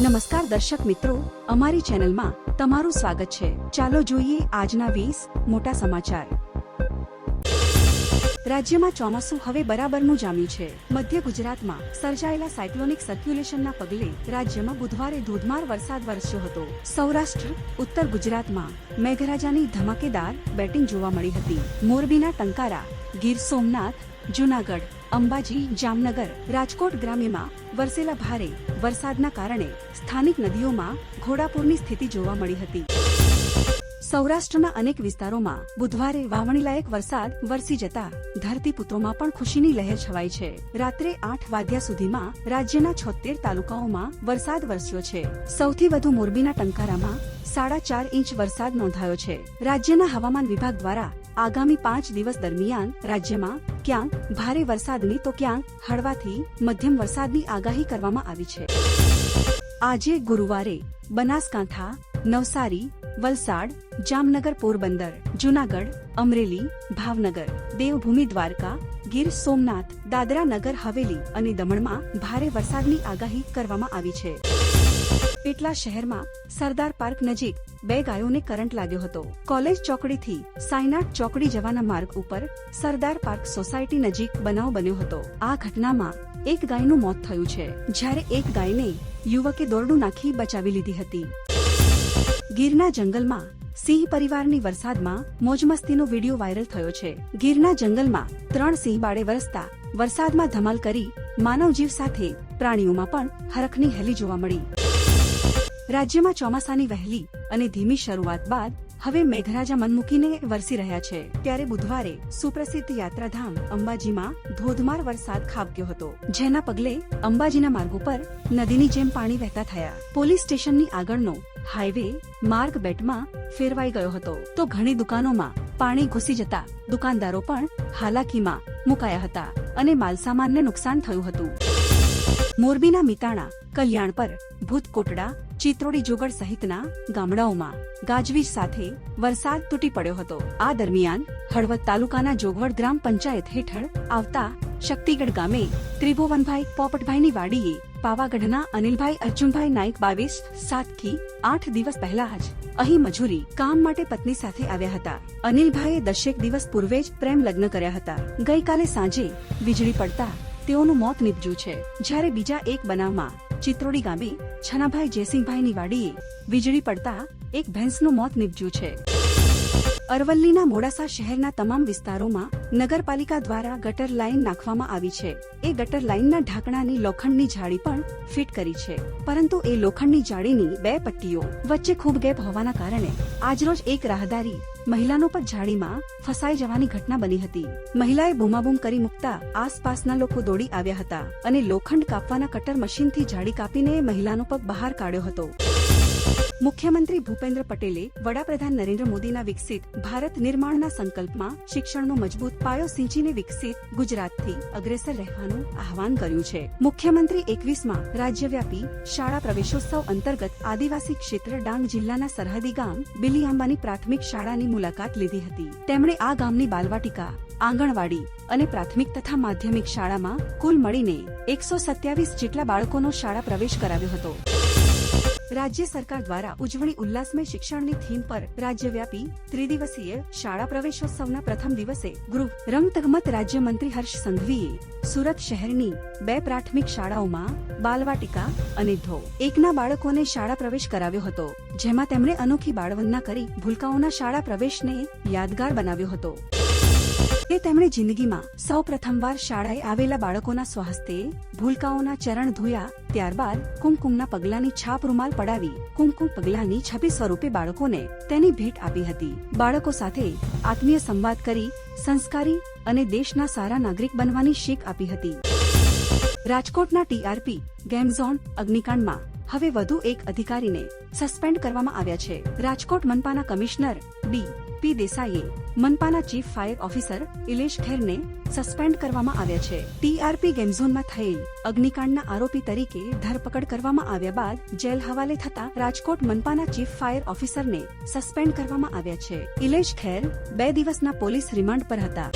નમસ્કાર દર્શક મિત્રો, અમારી ચેનલમાં તમારું સ્વાગત છે. ચાલો જોઈએ આજના વીસ મોટા સમાચાર. રાજ્યમાં ચોમાસું હવે બરાબરનું જામ્યું છે. મધ્ય ગુજરાતમાં સર્જાયેલા સાયક્લોનિક સર્ક્યુલેશનના પગલે રાજ્યમાં બુધવારે ધોધમાર વરસાદ વરસ્યો હતો. સૌરાષ્ટ્ર, ઉત્તર ગુજરાતમાં મેઘરાજાની ધમાકેદાર બેટિંગ જોવા મળી હતી. મોરબીના ટંકારા, ગીર સોમનાથ, જુનાગઢ અંબાજી, જામનગર, રાજકોટ ગ્રામ્યમાં વરસેલા ભારે વરસાદના કારણે સ્થાનિક નદીઓમાં ઘોડાપૂરની સ્થિતિ જોવા મળી હતી. સૌરાષ્ટ્રના અનેક વિસ્તારોમાં બુધવારે વાવણીલાયક વરસાદ વરસી જતા ધરતીપુત્રોમાં પણ ખુશીની લહેર છવાઈ છે. રાત્રે આઠ વાગ્યા સુધીમાં રાજ્યના છોતેર તાલુકાઓમાં વરસાદ વરસ્યો છે. સૌથી વધુ મોરબીના ટંકારામાં સાડા ચાર ઇંચ વરસાદ નોંધાયો છે. રાજ્યના હવામાન વિભાગ દ્વારા આગામી પાંચ દિવસ દરમિયાન રાજ્યમાં ક્યાંક ભારે વરસાદની તો ક્યાંક હળવાથી મધ્યમ વરસાદની આગાહી કરવામાં આવી છે. આજે ગુરુવારે બનાસકાંઠા, નવસારી, વલસાડ, જામનગર પોરબંદર, જુનાગઢ, અમરેલી, ભાવનગર, દેવભૂમિ દ્વારકા, ગીર સોમનાથ, દાદરા નગર, હવેલી અને દમણમાં ભારે વરસાદની આગાહી કરવામાં આવી છે. પેટલા શહેરમાં સરદાર પાર્ક નજીક બે ગાયોને કરંટ લાગ્યો હતો. કોલેજ ચોકડીથી સાયનાટ ચોકડી જવાના માર્ગ ઉપર સરદાર પાર્ક સોસાયટી નજીક બનાવ બન્યો હતો. આ ઘટનામાં એક ગાયનું મોત થયું છે. જ્યારે એક ગાયને યુવકે દોરડું નાખી બચાવી લીધી હતી. ગીરના જંગલમાં સિંહ પરિવારની વરસાદમાં મોજમસ્તીનો વીડિયો વાયરલ થયો છે. ગીરના જંગલમાં ત્રણ સિંહ બાળે વરસતા વરસાદમાં ધમાલ કરી માનવજીવ સાથે પ્રાણીઓમાં પણ હરખની હેલી જોવા મળી. રાજ્યમાં ચોમાસાની વહેલી અને ધીમી શરૂઆત બાદ હવે મેઘરાજા મન મૂકીને વરસી રહ્યા છે. ત્યારે બુધવારે સુપ્રસિદ્ધ યાત્રાધામ અંબાજીમાં ધોધમાર વરસાદ ખાબક્યો હતો, જેના પગલે અંબાજીના માર્ગો પર નદીની જેમ પાણી વહેતા થયા. પોલીસ સ્ટેશનની આગળનો હાઈવે માર્ગ બેટમાં ફેરવાઈ ગયો હતો. તો ઘણી દુકાનોમાં પાણી ઘૂસી જતા દુકાનદારો પણ હાલાકીમાં મુકાયા હતા અને માલસામાનને નુકસાન થયું હતું. મોરબીના મિતાણા કલ્યાણ પર ભૂતકોટડા ચિત્રોડી જોગડ સહિતના ગામડાઓમાં ગાજવીજ સાથે વરસાદ તૂટી પડ્યો હતો. આ દરમિયાન હળવદ તાલુકાના જોગવડ ગ્રામ પંચાયત હેઠળ આવતા શક્તિગઢ ગામે ત્રિભુવનભાઈ પોપટભાઈની વાડીએ પાવાગઢના અનિલભાઈ, અર્જુનભાઈ નાઈક બાવીસ, સાતથી આઠ દિવસ પહેલા જ અહીં મજૂરી કામ માટે પત્ની સાથે આવ્યા હતા. અનિલભાઈએ દશેક દિવસ પૂર્વે જ પ્રેમ લગ્ન કર્યા હતા. ગઈકાલે સાંજે વીજળી પડતા તેઓનું મોત નીપજ્યું છે. જ્યારે બીજા એક બનાવમાં ચિત્રોડી ગામે છનાભાઈ જયસિંહભાઈની વાડીએ વીજળી પડતા એક ભેંસનું મોત નીપજ્યું છે. અરવલ્લીના મોડાસા શહેરના તમામ વિસ્તારોમાં નગરપાલિકા દ્વારા ગટર લાઇન નાખવામાં આવી છે. એ ગટર લાઇનના ઢાંકણાની લોખંડની જાળી પણ ફિટ કરી છે. પરંતુ એ લોખંડની જાળીની બે પટ્ટીઓ વચ્ચે ખૂબ ગેપ હોવાના કારણે આજરોજ એક રાહદારી મહિલાનો પર જાળીમાં ફસાઈ જવાની ઘટના બની હતી. મહિલાએ બૂમાબૂમ કરી મુકતા આસપાસના લોકો દોડી આવ્યા હતા અને લોખંડ કાપવાના કટર મશીનથી જાળી કાપીને મહિલાનો પગ બહાર કાઢ્યો હતો. મુખ્યમંત્રી ભૂપેન્દ્ર પટેલે વડાપ્રધાન નરેન્દ્ર મોદીના વિકસિત ભારત નિર્માણના સંકલ્પમાં શિક્ષણનો મજબૂત પાયો સિંચીને વિકસિત ગુજરાતથી અગ્રેસર રહેવાનું આહવાન કર્યું છે. મુખ્યમંત્રી એકવીસમાં રાજ્યવ્યાપી શાળા પ્રવેશોત્સવ અંતર્ગત આદિવાસી ક્ષેત્ર ડાંગ જિલ્લાના સરહદી ગામ બિલીઆંબાની પ્રાથમિક શાળાની મુલાકાત લીધી હતી. તેમણે આ ગામની બાલવાટિકા, આંગણવાડી અને પ્રાથમિક તથા માધ્યમિક શાળામાં કુલ મળીને એકસો સત્યાવીસ જેટલા બાળકોનો શાળા પ્રવેશ કરાવ્યો હતો. રાજ્ય સરકાર દ્વારા ઉજવણી ઉલ્લાસમય શિક્ષણની થીમ પર રાજ્યવ્યાપી ત્રિદિવસીય શાળા પ્રવેશોત્સવના પ્રથમ દિવસે ગૃહ રમતગમત રાજ્યમંત્રી હર્ષ સંઘવીએ સુરત શહેરની બે પ્રાથમિક શાળાઓમાં બાલવાટિકા અને ધો. એકના બાળકોને શાળા પ્રવેશ કરાવ્યો હતો, જેમાં તેમણે અનોખી બાળવંદના કરી ભૂલકાઓના શાળા પ્રવેશને યાદગાર બનાવ્યો હતો. તે તેમણે જિંદગીમાં સૌ પ્રથમવાર શાળાએ આવેલા બાળકોના સ્વાસ્થ્ય, ભૂલકાઓના ચરણ ધોયા, ત્યારબાદ કુમકુમના પગલાની છાપ રૂમાલ પડાવી, કુમકુમ પગલાની છબી સ્વરૂપે બાળકોને તેની ભેટ આપી હતી. બાળકો સાથે આત્મીય સંવાદ કરી, સંસ્કારી અને દેશના સારા નાગરિક બનવાની શીખ આપી હતી. રાજકોટના ટીઆરપી, ગેમ ઝોન, અગ્નિકાંડમાં હવે વધુ એક અધિકારીને સસ્પેન્ડ કરવામાં આવ્યા છે. રાજકોટ મનપાના કમિશનર ડી. પી. દેસાઈએ મનપાના ચીફ ફાયર ઓફિસર ઇલેશ ખેરને સસ્પેન્ડ કરવામાં આવ્યા છે. ટીઆરપી ગેમઝોનમાં થયેલ અગ્નિકાંડના આરોપી તરીકે ધરપકડ કરવામાં આવ્યા બાદ જેલ હવાલે થતા રાજકોટ મનપાના ચીફ ફાયર ઓફિસરને સસ્પેન્ડ કરવામાં આવ્યા છે. ઇલેશ ખેર બે દિવસના પોલીસ રિમાન્ડ પર હતા.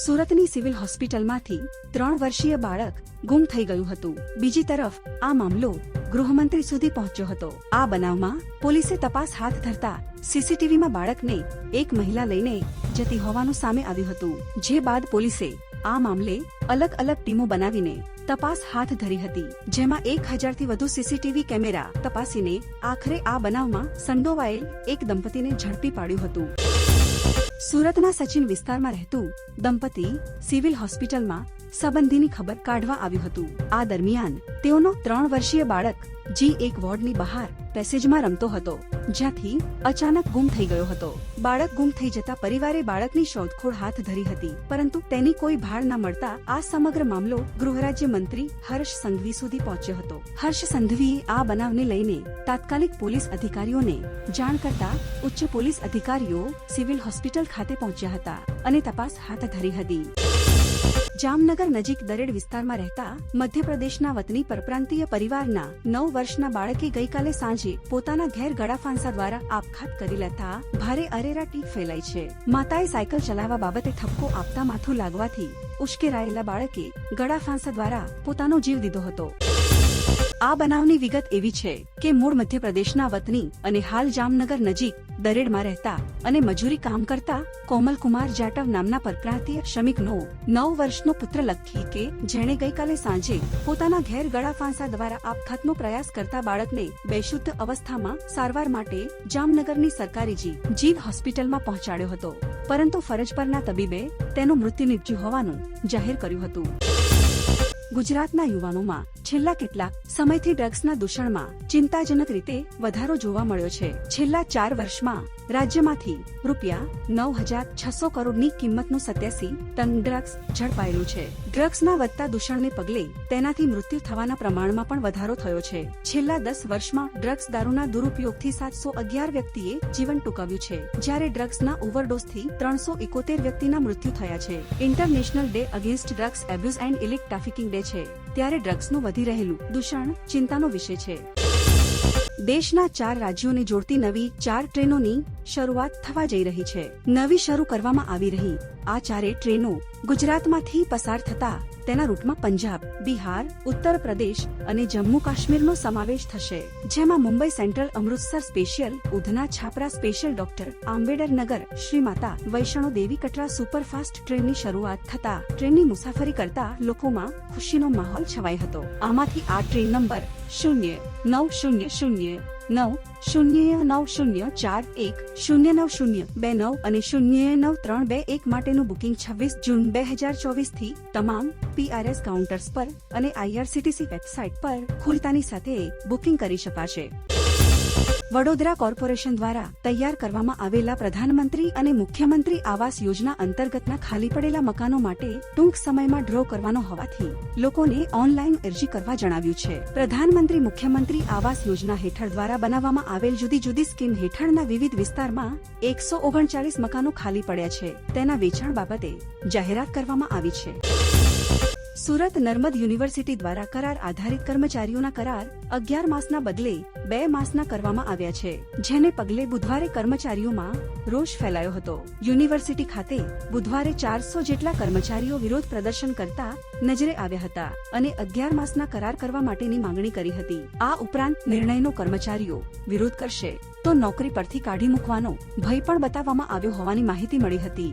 સુરતની સિવિલ હોસ્પિટલમાંથી ત્રણ વર્ષીય બાળક ગુમ થઈ ગયું હતું. બીજી તરફ, આ મામલો ગૃહમંત્રી સુધી પહોંચ્યો હતો. આ બનાવમાં પોલીસે તપાસ હાથ ધરતા સીસીટીવીમાં બાળકને એક મહિલા લઈને જતી હોવાનું સામે આવ્યું હતું. જે બાદ પોલીસે આ મામલે અલગ અલગ ટીમો બનાવીને તપાસ હાથ ધરી હતી. જેમાં એક હજારથી વધુ સીસીટીવી કેમેરા તપાસીને આખરે આ બનાવમાં સંડોવાયેલ એક દંપતીને ઝડપી પાડ્યું હતું. સુરતના સચિન વિસ્તારમાં રહેતું દંપતી સિવિલ હોસ્પિટલમાં સંબંધીની ખબર કાઢવા આવ્યું હતું. આ દરમિયાન તેઓનો ત્રણ વર્ષીય બાળક જી એક વોર્ડની બહાર પેસેજમાં રમતો હતો, જ્યાંથી અચાનક ગુમ થઈ ગયો હતો. બાળક ગુમ થઈ જતા પરિવારે બાળકની શોધખોળ હાથ ધરી હતી, પરંતુ તેની કોઈ ભાળ ન મળતા આ સમગ્ર મામલો ગૃહરાજ્ય મંત્રી હર્ષ સંઘવી સુધી પહોંચ્યો હતો. હર્ષ સંઘવીએ આ બનાવને લઈને તાત્કાલિક પોલીસ અધિકારીઓને જાણ કરતા ઉચ્ચ પોલીસ અધિકારીઓ સિવિલ હોસ્પિટલ ખાતે પહોંચ્યા હતા અને તપાસ હાથ ધરી હતી. જામનગર નજીક દરેડ વિસ્તારમાં રહેતા મધ્યપ્રદેશના વતની પરપ્રાંતીય પરિવારના નવ વર્ષના બાળકે ગઈકાલે સાંજે પોતાના ઘેર ગળાફાંસા દ્વારા આપઘાત કરી લેતા ભારે અરેરાટી ફેલાઈ છે. માતાએ સાયકલ ચલાવવા બાબતે ઠપકો આપતા માથું લાગવાથી ઉશ્કેરાયેલા બાળકે ગળાફાંસા દ્વારા પોતાનો જીવ દીધો હતો. આ બનાવની વિગત એવી છે કે મૂળ મધ્યપ્રદેશના વતની અને હાલ જામનગર નજીક દરેડમાં રહેતા અને મજૂરી કામ કરતા કોમલકુમાર જાટવ નામના પરપ્રાંતીય શ્રમિકનો નવ વર્ષનો પુત્ર લખી કે જેણે ગઈકાલે સાંજે પોતાના ઘેર ગળા ફાંસા દ્વારા આપઘાતનો પ્રયાસ કરતા બાળકને બેશુદ્ધ અવસ્થામાં સારવાર માટે જામનગરની સરકારી જી જીવ હોસ્પિટલમાં પહોંચાડ્યો હતો. પરંતુ ફરજ પરના તબીબે તેનું મૃત્યુ નીપજ્યું હોવાનું જાહેર કર્યું હતું. ગુજરાતના યુવાનોમાં છેલ્લા કેટલાક સમયથી ડ્રગ્સના દૂષણમાં ચિંતાજનક રીતે વધારો જોવા મળ્યો છે. છેલ્લા ચાર વર્ષમાં રાજ્યમાંથી રૂપિયા નવ હજાર છસો કરોડની કિંમતનું સત્યાસી ટન ડ્રગ્સ ઝડપાયેલું છે. ડ્રગ્સના વધતા દૂષણને પગલે તેનાથી મૃત્યુ થવાના પ્રમાણમાં પણ વધારો થયો છે. છેલ્લા દસ વર્ષમાં ડ્રગ્સ દારૂના દુરુપયોગથી સાતસો અગિયાર વ્યક્તિએ જીવન ટૂંકાવ્યું છે. જ્યારે ડ્રગ્સના ઓવરડોઝથી ત્રણસો એકોતેર વ્યક્તિના મૃત્યુ થયા છે. International day against drugs abuse and ઇલિક trafficking day છે. ત્યારે ડ્રગ્સનું વધી રહેલું દૂષણ ચિંતાનો વિષય છે. દેશના ચાર રાજ્યોને જોડતી નવી ચાર ટ્રેનોની શરૂઆત થવા જઈ રહી છે. નવી શરૂ કરવામાં આવી રહી. આ ચારે ટ્રેનો ગુજરાતમાંથી પસાર થતા તેના રૂટમાં પંજાબ, બિહાર, ઉત્તર પ્રદેશ અને જમ્મુ કાશ્મીરનો સમાવેશ થશે. જેમાં Mumbai central Amritsar special, Udhna Chhapra special doctor Ambedkar Nagar, Shri Mata Vaishno Devi Katra superfast ટ્રેનની શરૂઆત થતા ટ્રેનની મુસાફરી કરતા લોકોમાં ખુશીનો માહોલ છવાયો હતો. આમાંથી આ ટ્રેન નંબર શૂન્ય નવ શૂન્ય શૂન્ય નવ, શૂન્ય નવ, શૂન્ય, ચાર, એક, શૂન્ય, નવ, શૂન્ય, બે, નવ અને શૂન્ય, નવ, ત્રણ, બે, એક માટેનું બુકિંગ છવ્વીસ જૂન, બે હજાર ચોવીસથી તમામ પીઆરએસ કાઉન્ટર્સ પર અને આઈઆરસીટીસી વેબસાઇટ પર ખુલતાની સાથે બુકિંગ કરી શકાશે. વડોદરા કોર્પોરેશન દ્વારા તૈયાર કરવામાં આવેલા પ્રધાનમંત્રી અને મુખ્યમંત્રી આવાસ યોજના અંતર્ગતના ખાલી પડેલા મકાનો માટે ટૂંક સમયમાં ડ્રો કરવાનો હોવાથી લોકોને ઓનલાઈન અરજી કરવા જણાવ્યું છે. પ્રધાનમંત્રી, મુખ્યમંત્રી આવાસ યોજના હેઠળ દ્વારા બનાવવામાં આવેલ જુદી જુદી સ્કીમ હેઠળના વિવિધ વિસ્તારમાં એકસો ઓગણચાલીસ મકાનો ખાલી પડ્યા છે. તેના વેચાણ બાબતે જાહેરાત કરવામાં આવી છે. સુરત નર્મદ યુનિવર્સિટી દ્વારા કરાર આધારિત કર્મચારીઓના કરાર અગિયાર માસના બદલે બે માસના કરવામાં આવ્યા છે, જેને પગલે બુધવારે કર્મચારીઓમાં રોષ ફેલાયો હતો. યુનિવર્સિટી ખાતે બુધવારે ચારસો જેટલા કર્મચારીઓ વિરોધ પ્રદર્શન કરતા નજરે આવ્યા હતા અને અગિયાર માસના કરાર કરવા માટેની માંગણી કરી હતી. આ ઉપરાંત નિર્ણયનો કર્મચારીઓ વિરોધ કરશે, તો નોકરી પરથી કાઢી મૂકવાનો ભય પણ બતાવવામાં આવ્યો હોવાની માહિતી મળી હતી.